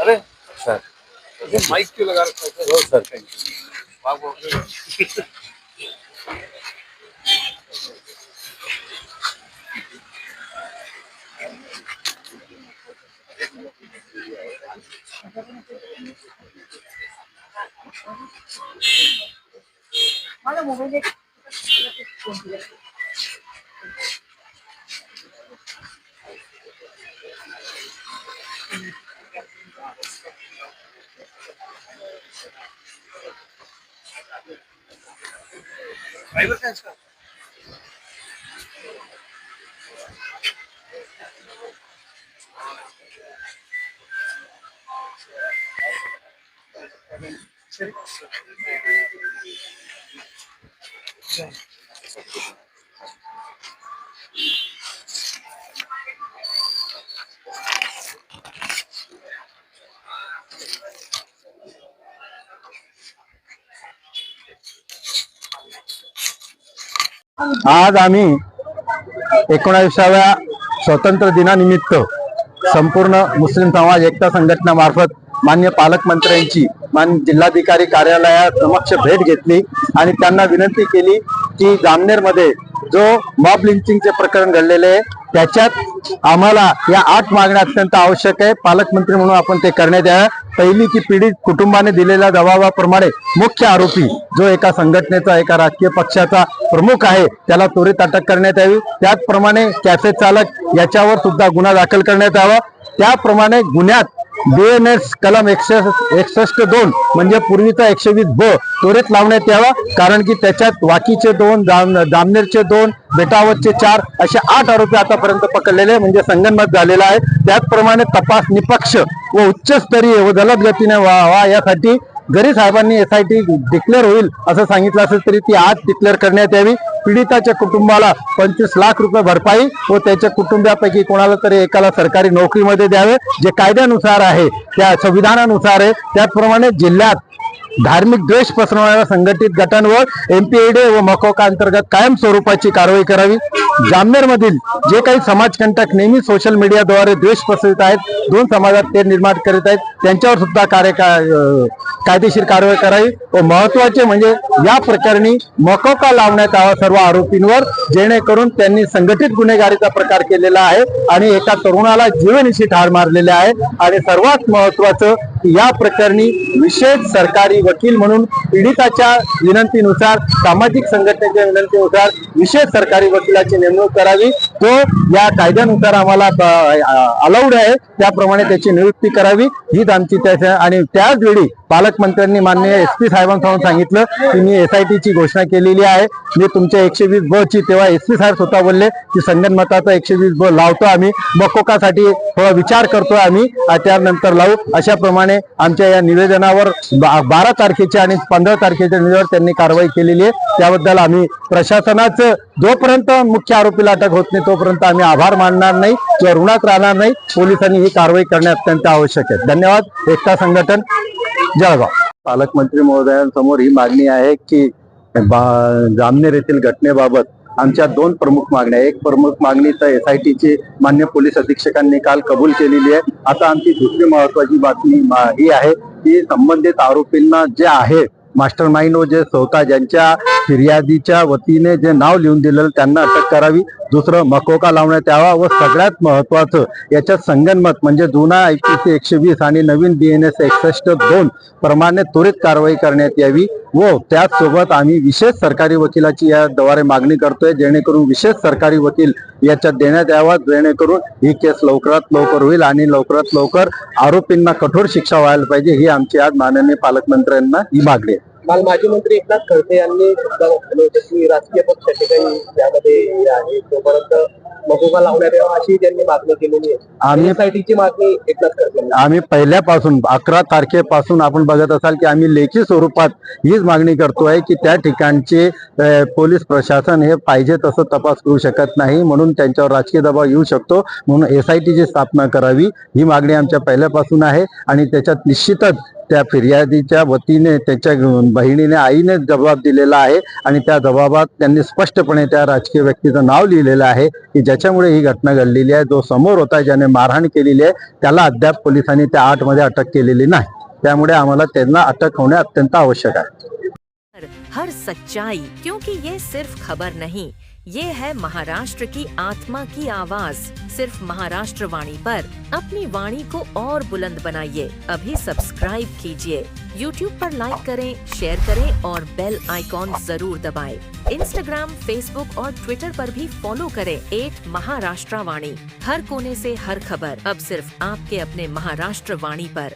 अरे सर ये माइक क्यों लगा रखा है हो sir thank you Thank you. Valla mobilde Private transfer. आज आम्ही एकोणाविसाव्या स्वातंत्र्य दिनानिमित्त संपूर्ण मुस्लिम समाज एकता संघटनामार्फत मान्य पालकमंत्र्यांची मान जिल्हाधिकारी कार्यालयात समक्ष भेट घेतली आणि त्यांना विनंती केली की जामनेरमध्ये जो मॉब लिंचिंगचे प्रकरण घडलेले आहे त्याच्यात आम्हाला या आठ मागण्या अत्यंत आवश्यक आहे. पालकमंत्री म्हणून आपण ते करण्यात यावं. पहिली की पीडित कुटुंबाने दिलेल्या दबावाप्रमाणे मुख्य आरोपी जो एका संघटनेचा एका राजकीय पक्षाचा प्रमुख आहे त्याला त्वरित अटक करण्यात यावी. त्याचप्रमाणे कॅफे चालक याच्यावर सुद्धा गुन्हा दाखल करण्यात यावा. त्याप्रमाणे गुन्ह्यात बीएनएस कलम एकशे एकसष्ट दोन म्हणजे पूर्वीचा एकशे वीस ब त्वरित लावण्यात यावा कारण की त्याच्यात वाकीचे दोन जाम जामनेरचे दोन बेटावतचे चार असे आठ आरोपी आतापर्यंत पकडलेले म्हणजे संगनमत झालेला आहे. त्याचप्रमाणे तपास निपक्ष व उच्चस्तरीय व जलद गतीने व्हावा यासाठी जरी साहेबांनी एस आय टी डिक्लेअर होईल असं सांगितलं असेल तरी ती आज डिक्लेअर करण्यात यावी. पीडिताच्या कुटुंबाला पंचवीस लाख रुपये भरपाई व त्याच्या कुटुंबियापैकी कोणाला तरी एकाला सरकारी नोकरीमध्ये द्यावे. जे कायद्यानुसार आहे त्या संविधानानुसार आहे त्याचप्रमाणे जिल्ह्यात धार्मिक द्वेष पसरवणाऱ्या संघटित गटांवर एमपीएडे व मकोका अंतर्गत कायम स्वरूपाची कारवाई करावी. जामनेर मधील जे काही समाजकंटक नेहमी सोशल मीडियाद्वारे द्वेष पसरत आहेत दोन समाजात ते निर्माण करीत आहेत त्यांच्यावर सुद्धा कार्य कायदेशीर कारवाई करावी. व महत्त्वाचे म्हणजे या प्रकरणी मकोका लावण्यात यावा सर्व आरोपींवर जेणेकरून त्यांनी संघटित गुन्हेगारीचा प्रकार केलेला आहे आणि एका तरुणाला जीवनिशी ठार मारलेले आहे. आणि सर्वात महत्वाचं की या प्रकरणी विशेष सरकारी वकील म्हणून पीडिताच्या विनंतीनुसार सामाजिक संघटनेच्या विनंतीनुसार विशेष सरकारी वकिलाची नेमणूक करावी. तो या कायद्यानुसार आम्हाला अलाउड आहे. त्याप्रमाणे त्याची नियुक्ती करावी. हीच आमची त्याच्या आणि त्याच वेळी पालकमंत्र्यांनी मान्य एस पी साहेबांसमोर सांगितलं की मी एस टीची घोषणा केलेली आहे. मी तुमच्या एकशे वीस ब ची तेव्हा एस पी साहेब स्वतः बोलले की संगणमताचा एकशे वीस ब लावतो आम्ही. मकोकासाठी थोडा विचार करतो आम्ही. त्यानंतर लावू. अशाप्रमाणे आमच्या या निवेदनावर बा- बारा तारखेच्या आणि पंधरा तारखेच्या निवेदनावर त्यांनी कारवाई केलेली आहे. त्याबद्दल आम्ही प्रशासनाचं जोपर्यंत मुख्य आरोपीला अटक होत नाही तोपर्यंत आम्ही आभार मानणार नाही किंवा ऋणात राहणार नाही. पोलिसांनी ही कारवाई करणे अत्यंत आवश्यक आहे. धन्यवाद. एकता संघटन जळगाव. पालकमंत्री महोदयांसमोर ही मागणी आहे की बा- जामनेर येथील घटनेबाबत आमच्या दोन प्रमुख मागण्या एक प्रमुख मागणी तर एस आय टीची मान्य पोलीस अधीक्षकांनी काल कबूल केलेली आहे. आता आमची दुसरी महत्वाची बातमी मा- ही आहे की संबंधित आरोपींना जे आहे मास्टर माइंड व जे स्वतः ज्यांच्या फिर्यादीच्या वतीने जे नाव लिहून दिलेलं त्यांना अटक करावी. दुसरं मकोका लावण्यात यावा व सगळ्यात महत्वाचं याच्यात संगनमत म्हणजे जुना आयपीसी एकशे वीस आणि नवीन बी एन एस एकसष्ट दोन प्रमाणे त्वरित कारवाई करण्यात यावी. व त्याचसोबत आम्ही विशेष सरकारी वकिलाची या द्वारे मागणी करतोय जेणेकरून विशेष सरकारी वकील याच्यात देण्यात यावा जेणेकरून ही केस लवकरात लवकर होईल आणि लवकरात लवकर आरोपींना कठोर शिक्षा व्हायला पाहिजे ही आमची आज माननीय पालकमंत्र्यांना ही मागणी आहे. काल माजी मंत्री एकनाथ खडसे यांनी सुद्धा म्हटलं होतं की राजकीय पक्षाचे काही यामध्ये हे आहे तोपर्यंत महबूबा लावण्यात यावा अशी त्यांनी मागणी केलेली आहे. आम्ही एसआयटीची मागणी एकनाथ खडसे यांनी. आम्ही पहिल्यापासून अकरा तारखेपासून आपण बघत असाल की आम्ही लेखी स्वरूपात हीच मागणी करतोय की त्या ठिकाणचे अ, पोलीस प्रशासन हे पाहिजे तसं तपास करू शकत नाही म्हणून त्यांच्यावर राजकीय दबाव येऊ शकतो म्हणून एस आय टीची स्थापना करावी ही मागणी आमच्या पहिल्यापासून आहे आणि त्याच्यात निश्चितच त्या फिर्यादीच्या वतीने त्याच्या बहिणीने आईने जबाब दिलेला आहे आणि त्या जबाबात त्यांनी स्पष्टपणे त्या राजकीय व्यक्तीचं नाव लिहिलेलं आहे की ज्याच्यामुळे ही घटना घडलेली आहे. जो समोर होता ज्याने मारहाण केलेली आहे त्याला अद्याप पोलिसांनी त्या आठमध्ये अटक केलेली नाही. त्यामुळे आम्हाला त्यांना अटक होणे अत्यंत आवश्यक आहे. हर सच्चाई, क्योंकि ये सिर्फ़ खबर नहीं, ये है महाराष्ट्र की आत्मा की आवाज़। सिर्फ़ महाराष्ट्र वाणी पर अपनी वाणी को और बुलंद बनाइए। अभी सब्सक्राइब कीजिए। YouTube पर लाइक करें, शेयर करें और बेल आइकॉन ज़रूर दबाएँ। इंस्टाग्राम फेसबुक और ट्विटर पर भी फॉलो करें, एट महाराष्ट्र वाणी हर कोने से हर खबर, अब सिर्फ़ आपके अपने महाराष्ट्र वाणी पर।